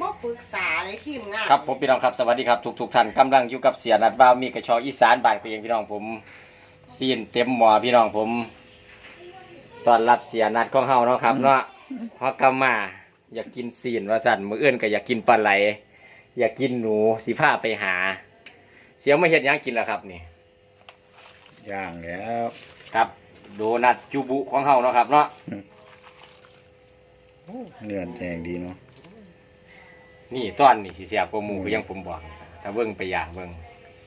บ่ปรึกษาเลยทีมงานครับผมพี่น้องครับสวัสดีครับทุกทุกๆท่านกำลังอยู่กับเสียนัดบ่าวมีกระชออีสานบ้านเพียงพี่น้องผมซีนเต็มหมอพี่น้องผมตอนรับเสียนัดของเฮาเนาะครับเนาะฮอกกามาอยากกินซีนว่าสั่นมื้ออื่นก็อยากกินปลาไหล อยากกินหนูสิพาไปหา เสียไม่เห็นยังกินแล้วครับนี่ ย่างแล้วครับโดนัทจูบุของเฮาเนาะครับเนาะเนื้อแดงดีเนาะ นี่ต้อนนี่สิเสียบกว่าหมูคือยังผมบอกถ้าเบิ่งไปอย่างเบิ่ง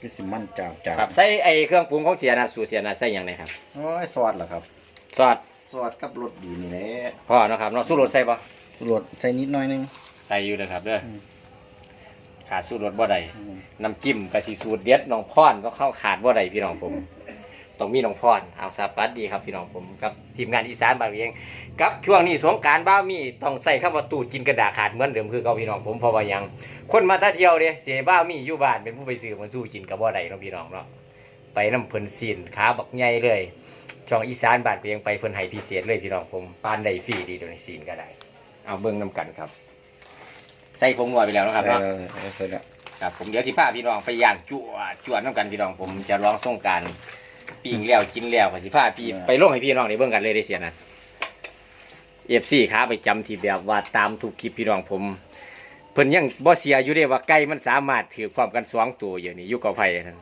ก็สิมันจากจากครับใส่ไอ้เครื่องปรุงของเสียนัดสูตรเสียนัดใส่หยังไงครับโอ้ยซอสเหรอครับซอสซอสกับรสดีนี่แหละพ่อเนาะครับเนาะสู้รสใส่ปะรสใส่นิดหน่อยหนึงใส่อยู่นะครับเด้ออมขาดสู้รสบ่ได้อืมน้ำจิ้มกะสิสูตรเด็ดน้องพรต้องเข้าขาดบ่ได้พี่น้องผม ต้องมีน้องพรเอาสาปัดดีครับพี่น้องผมกับทีมงานอีสานบ้านเองกับช่วงนี้สงกรารบ้าวมีต้องใส่คำว่าตู้จินกระดาษขาดเหมือนเดิมคือเก่าพี่น้องผมเพราะว่าหยัง คนมาท่าเที่ยวเด้เสียบ้าวมีอยู่บ้านเป็นผู้ไปซื้อมาสู้จินกับบ่ได้เนาะพี่น้องเนาะไปน้ำเพิ่นซีนขาบักใหญ่เลยช่องอีสานบ้านเพียงไปเพิ่นให้พิเศษเลยพี่น้องผมปานได้ฟรีดีตัวนี้ซีนก็ได้ เอาเบิ่งนํกันครับ ใส่ผงนัวไปแล้วเนาะครับใส่เนาะแล้วใส่แล้วครับผมเดี๋ยวที่พาพี่น้องไปย่างจั่วจั่วน้ำกันพี่น้องผมจะร้องส่งกราร ปิ้งแล้วกินแล้วก็สิพาพี่ไปลงให้พี่น้องได้เบิ่งกันเลยได้เสียนะเอฟซีขาไปจำที่แบบว่าตามทุกคลิปพี่น้องผม เพิ่นยังบ่เสียอยู่เด้ว่าไก่มันสามารถถือความกันสองตัวอยู่นี่อยู่กับไผนั่น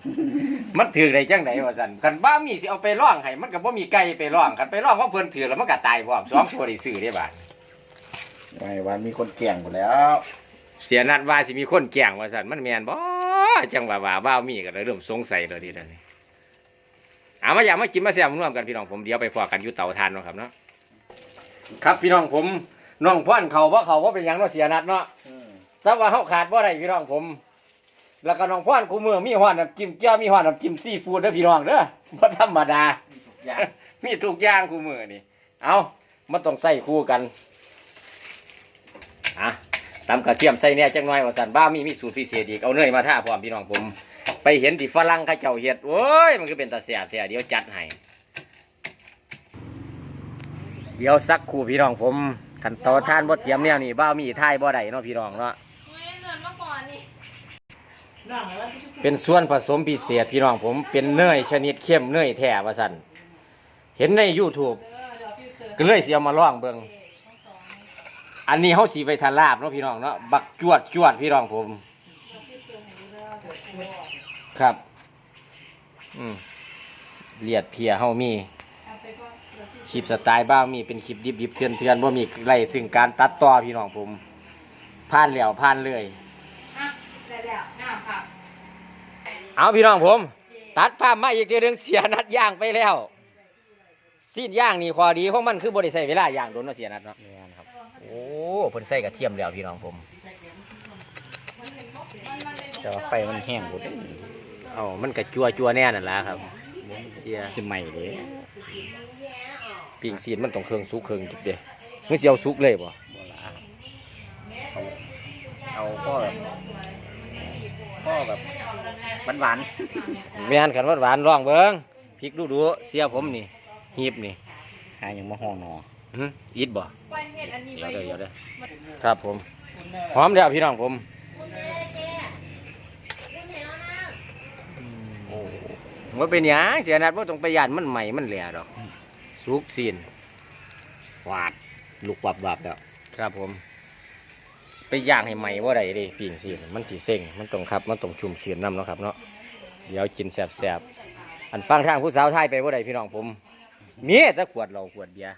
มันถือได้จังไดว่าซั่นคันบ้ามีสิเอาไปร่องให้มันก็บ่มีไก่ไปร่องคันไปร่องเพราะเพิ่นถือแล้วมันก็ตายพร้อมสองตัวได้ซื้อได้บาดไว้วันมีคนแก่งหมดแล้ว เสียนัดว่าสิมีคนแกล้งว่าซั่นมันแม่นบ่จังว่าว่าบ้ามีก็เลยเริ่มสงสัยแล้วดิเดี๋ยวนี้ เอามาอยากมากินมาแซ่บร่วมกันพี่น้องผมเดี๋ยวไปพอกันอยู่เตาทานเนาะครับเนาะครับพี่น้องผมน้องพ่อนเขาว่าเขาว่าเป็นหยังเนาะเสียนัดเนาะแต่ว่าเขาขาดว่าไรพี่น้องผม แล้วก็น้องพ่อนกูมือมีห้อนน้ำจิ้มเจ้ามีห้อนน้ำจิ้มซีฟู้ดเด้อพี่น้องเด้อบ่ธรรมดาย่างมีทุกอย่างคู่มือนี่เอามันต้องใส่คู่กันอะตำกระเทียมใส่เนี่ยจังน้อยว่าสันบ้ามีมีสูตรพิเศษอีกเอาเนยมาท่าพร้อมพี่น้องผม ไปเห็นที่ฝรั่งเขาเจ้าเฮ็ดโอ้ยมันก็เป็นตาเสียบแท้เดี๋ยวจัดให้เดี๋ยวสักครู่พี่น้องผมขันเตาท่านบ่เตรียมแนวนี่บ้ามีท่ายบ่ได้เนาะพี่น้องเนาะเป็นส่วนผสมพิเศษพี่น้องผมเป็นเนยชนิดเข้มเนยแท้ว่าสันเห็นใน YouTube ก็เลยสิเอามาล่องเบิงอันนี้เขาสีไปทาลาบเนาะพี่น้องเนาะบักจวดจวดพี่น้องผม ครับ อืมเลียดเพียเฮามีคลิปสไตล์บ้างมีเป็นคลิปดิบดิบๆเทือนเทือนว่ามีไรซึ่งการตัดต่อพี่น้องผมผ่านแล้วผ่านเลยอะได้แล้วน้ำค่ะเอาพี่น้องผม ตัดภาพมาอีกทีหนึงเสียนัดย่างไปแล้วสิ้นย่างนี่ข้อดีของมันคือบริใส่เวลาย่างโดนเนาะเสียนัดเนาะแม่นครับโอ้เพิ่นใส่กระเทียมแล้วพี่น้องผมแต่ว่าไฟมันแห้งหมด เอามันกระจัวจัวๆแน่นั่นล่ะครับเสียสิใหม่เด้ปิงซีนมันต้องเครื่องสุกเครื่องจิบเด้มึงสิเอาสุกเลยบ่บ่ละเอาพ่อแบบพ่อแบบหวานแม่นกันว่าหวานๆลองเบิ่งพริกดูดูๆเสียผมนี่หีบนี่ๆหายังมาห้องหนอหึอิดบ่ไปเห็ดอันนี้เดี๋ไปยวเดี๋ยวเดี๋ยวเดี๋ยวครับผมพร้อมแล้วพี่น้องผมโอ้ ว่าเป็นหยังเสียนัดว่าต้องไปยานมันใหม่มันแหล่ดอกสุกซีนหวานลูกวับวับๆแล้วครับผม ไปย่างให้ใหม่ว่าไรเดิปิ่งซีนมันสีเส้งมันต้องครับมันต้องชุ่มชื้นน้ำเนาะครับเนาะเดี๋ยวกินแซ่บๆอันฟังทางผู้สาวไทยไปว่าไรพี่น้องผมมีแต่ขวดเราขวดเบียร์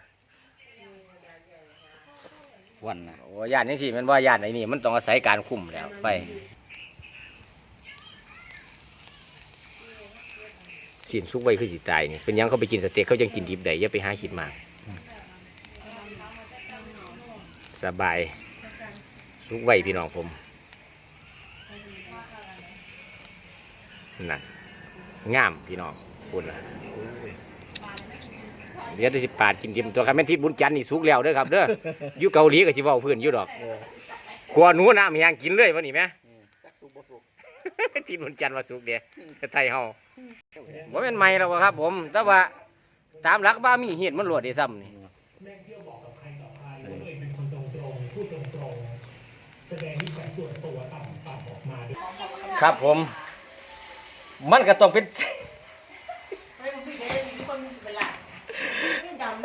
วันนะโอ้ย่านนี่สิมันว่าย่านไหนนี่มันต้องอาศัยการคุมแล้วไป สินซุกไว้คือสิตายนี่เป็นหยังเขาไปกินสเต็กเขายังกินดิบได้อย่าไปหาคิดมากสบายซุกไว้พี่น้องผมนั่นงามพี่น้องคุณล่ะเดี๋ยวจะสิปาดกินดิมตัวคำแม่นทิศบุญจันทร์นี่สุกแล้วเด้อครับเด้ออยู่เกาหลีก็สิเว้าพื้นอยู่ดอกขวหนูน้ำแหงกินเลยวันนี้ไหม ที่บุญจันทร์ว่าสุกเดียไทยเฮาบ่เป็นใหม่แล้วครับ ผม แต่ว่าตามหลักบ้ามีเหตุมันหลวดได้ซ้ำนี่ครับผม มันก็ต้องเป็นไม่รู้พี่ได้มีคนเป็นหลักนี่ดำ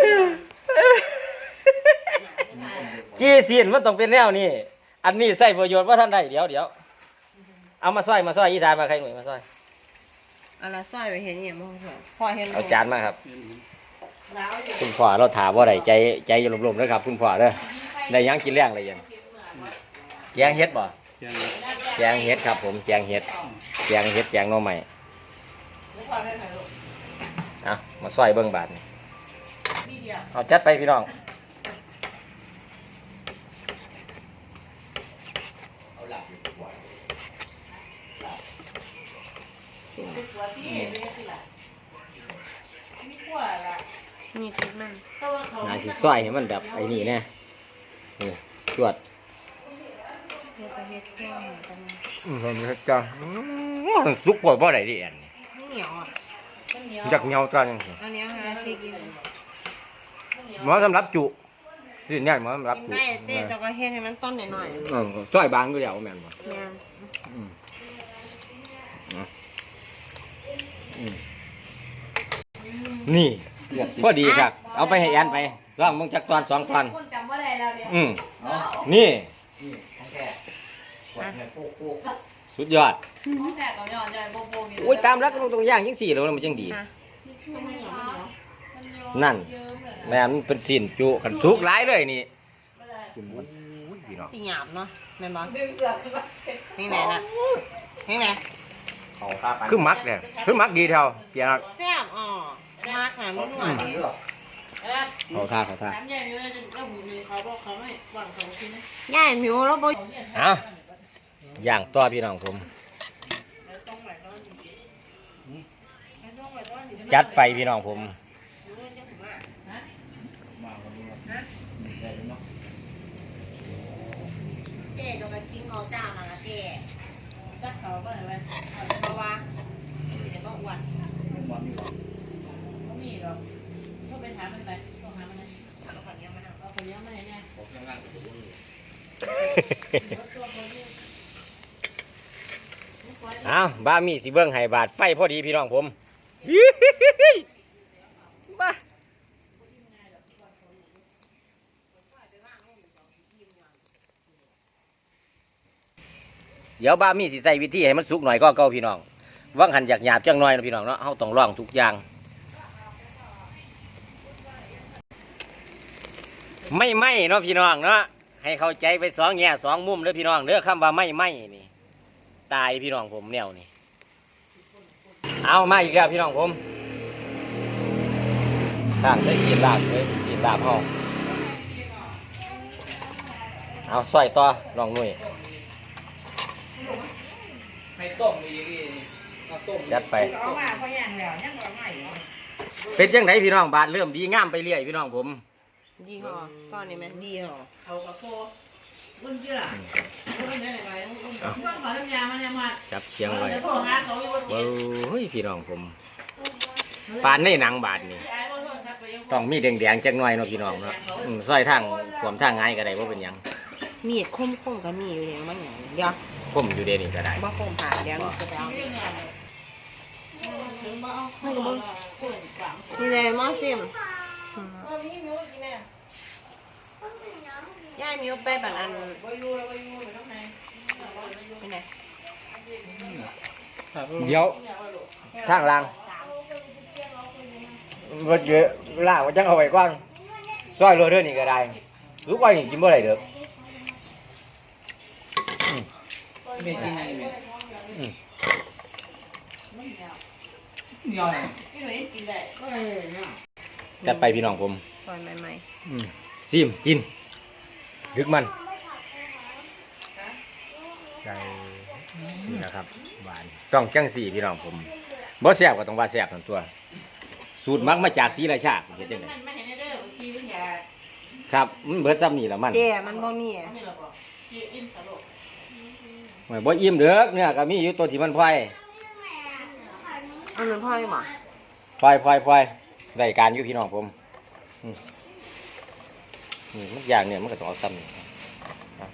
กี้ซีนมันต้องเป็นแนวนี้อันนี้ใส่ประโยชน์ว่าท่านได้เดี๋ยวเดี๋ยว เอามาซอยมาซอยอีทานมาใครหน่วยมาซอยอะไรสร้อยไปเห็นเนี่ยมึงเหรอพอเห็นเอาจานมาครับ แล้วอยู่คุณพ่อเราถามว่าไรใจใจอยู่ลมๆนะครับ คุณพ่อเด้อได้หยังกินแรงอะไรยังแกงเฮ็ดบ่แกงเฮ็ดครับ ผมแกงเฮ็ดแกงเฮ็ดแกงหน่อใหม่แล้วพอได้ไหนลูกเอามาซอยเบิ้งบาทนี่พี่เดียวเอาจัดไปพี่น้อง นตัวที่เรียกที่หลักมีขั้วละมีทุกมันแต่ว่าเขานาสิซอยให้มันแบบไอ้นี่แน่นี่จวดเฮ็ดประเฮ็ดเครื่องเหมือนกันอืมผมจะจังสุกกว่าบ่ได้ดิอันนี้เหนียวอะเหนียวจักเหนียวจังอันนี้ฮะชิกินหมอสำหรับจุสิเนี่ยหมอสำหรับกินจุได้เจ๊แต่ก็เฮ็ดให้มันต้นหน่อยเออซอยบางก็แล้วแม่นบ่ๆเนี่ยอื มเอาอืมนี่พอดีครับ เอาไปให้แอนไปลองมึงจักตอนสองตอนคุณจำว่าอะไรแล้วเนี่ยอืมนี่สุดยอดห้องแตกกับยอนใหญ่โบโบนี่โอ้ยตามรักก็ต้องย่างยังสี่แล้วมันจังดีฮะมันเหนียวมันเยอะนั่นเยิ้มเลยแม่มันเป็นสินจุกันสุกหลายเลยนี่คุณโอ้ยพี่น้อง สีหยาบเนาะแม่นบ่ดึงเสือขึ้นมาเสร็จเห็นไหนน่ะ เห็นไหนคือมักเนี่ยคือมักดีเท่าเสียนักแซ่บอ๋อมากนะมันหวานดีเขาท่าเขาท่าถามยายมิวจะเจ้าหูนึงเขาบอกเขาไม่หวังเขาคิดนะยายมิวแล้วบ่เอาย่างต่อพี่น้องผม จัดไปพี่น้องผมเจ๊จะไปกินข้าวเจ้ามาละเจ๊ จักเขาเมื่อไรเพราะว่าเดี๋ยวก็อ้วนบ่มีหรอกเขาไปถามมันไปต้องหามันนะเอาคนเดียวมันเอาคนเดียวมาให้แน่เอาบ้ามีสิเบิ้งไห้บาทไฟพอดีพี่น้องผม เดี๋ยวบ้ามีสิใส่วิธีให้มันสุกหน่อยก็เก่าพี่น้องว่างหันอยากหยาบจังหน่อยนะพี่น้องเนาะเฮาต้องลองทุกอย่างไม่ไหมเนาะพี่น้องเนาะให้เข้าใจไปสองแง่สองมุมเด้อพี่น้องเด้อคำว่าไม่ไหมนี่ ตายพี่น้องผมแนวนี่เอามาอีกแล้วพี่น้องผมล่างใส่สีลาบเลยสีลาบห้องเอาสอยต่อลองหนุ่ย ให้ต้มอีกเอาต้มจัดไป เอามาเพราะอย่างแล้วยังบ่ใหม่เป็นจังไดพี่น้องบาทเริ่มดีงามไปเรื่อยพี่น้องผม ยี่ห้อตอนนี้ไหมยี่ห้อเอากระโปงมันเชื่อมันได้ไหมมันขอน้ำยามันยังมาจับเชียงไว้เดี๋ยวโทรหาเขาอยู่ว่าเฮ้ยพี่น้องผมปานในหนังบาทนี่ไอ้คนโทรศัพท์ไปยังต้องมีแดงๆจักหน่อยเนาะพี่น้องเนาะอืมซอยทางความทางง่ายก็ได้ว่าเป็นหยัง มีดคมคมก็มีอยู่อย่างบางอย่างเดี๋ยว คมอยู่เดนี่ก็ได้บ่คมผ่าเดี๋ยวหนูจะไปเอานี่เลยมอสิมย่ายมิวไปบันอันไปไหนเดี๋ยวทางลางบ่เจอล่างว่าจังเอาไว้ก่อนซอยโรเดอร์นี่ก็ได้ลูกไว้นี่างกินบ่ได้เด้อ ไม่กินอะไรไม่อืมยอมจัดไปพี่น้องผมซอยใหม่อืมซิมกินดึกมันใจนี่นะครับหวานต้องจังสี่พี่น้องผมบ่แซ่บก็ต้องว่าแซ่บทั้งตัว สูตรมักมาจากศรีราชาเฮ็ดจังไดไม่เห็นเด้อทีวิญญาครับมันเบิดซ้ำนี่ละมันเจ้มันบ่มี โอ้ยบ่อิ่มเด้อเนื้อก็มีอยู่ตัวที่มันพลอยอันนั้นพ่อหมอพลอยพลอยพลอยได้การอยู่พี่น้องผมอืมนี่มันอย่างเนี่ยมันก็ต้องเอาซ้ำนี่เอา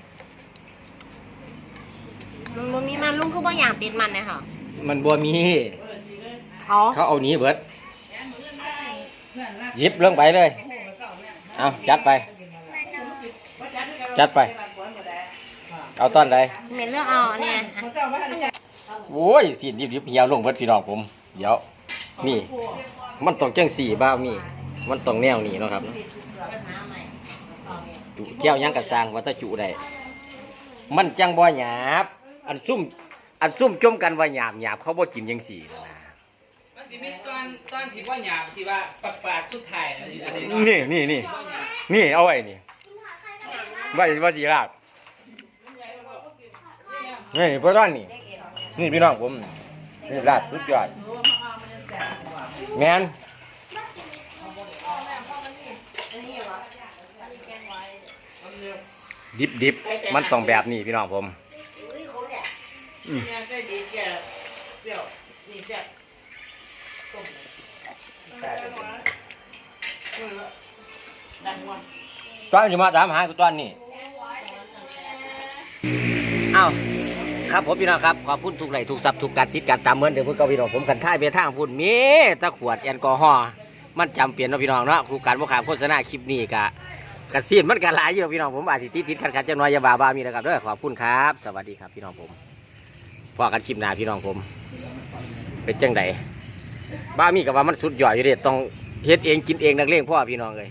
คือบ่อย่างติดมันเลยค่ะมันบ่มี อ๋อเขาเอาหนี้เบิดหยิบลงไปเลย เอาจัดไป จัดไป เอาตอนใดเมนเลือกเอาเนี่ยโอ้ยสีดิบดิบๆเหี่ยวลงเบิดพี่น้องผม เดี๋ยว นี่ มันต้องจังสี่บ้าวนี่ มันต้องแนวนี้เนาะครับจุแก้วหยังกระสร้างว่าถ้าจุได้มันจังบ่หยาบ อันซุ่ม อันซุ่มจมกันว่าหยาบหยาบเขาบ่กินจังสี่นะมันจะมีตอนตอนที่ว่าหยาบที่ว่าปากปากสุดท้ายอะไรอะไรเนาะนี่นี่นี่นี่เอาไว้นี่ว่าว่าสีลาบ นี่พระท่านนี่ นี่พี่น้องผมนี่ลาบสุดยอดแมนดิบดิบมันต้องแบบนี้พี่น้องผมอืมเนี่ยได้ดีแก่เดี๋ยวนี่แซ่บต้อนอยู่มาถามหากูตอนนี้อ้าว ครับผมพี่น้องครับขอบคุณทุกไหลทุกซับทุกการติดการตามเหมือนเดิมเพื่อเก่าพี่น้องผมกันท่ายเบียร์ทางพุ่นมีตะขวดแอลกอฮอล์มันจำเป็นเนาะพี่น้องเนาะครูการบ่ขามโฆษณาคลิปนี้กะกระซีนมันกันหลายอยู่พี่น้องผมอาจสิติดติดขัดขัดจังน้อยอย่าบาบามีนะครับด้อขอบคุณครับ สวัสดีครับพี่น้องผมพอกันคลิปหน้าพี่น้องผม เป็นจังไดบ้ามีกับว่ามันสุดยอดอยู่เด็ดต้องเฮ็ดเองกินเองนักเลงพ่อพี่น้องเลย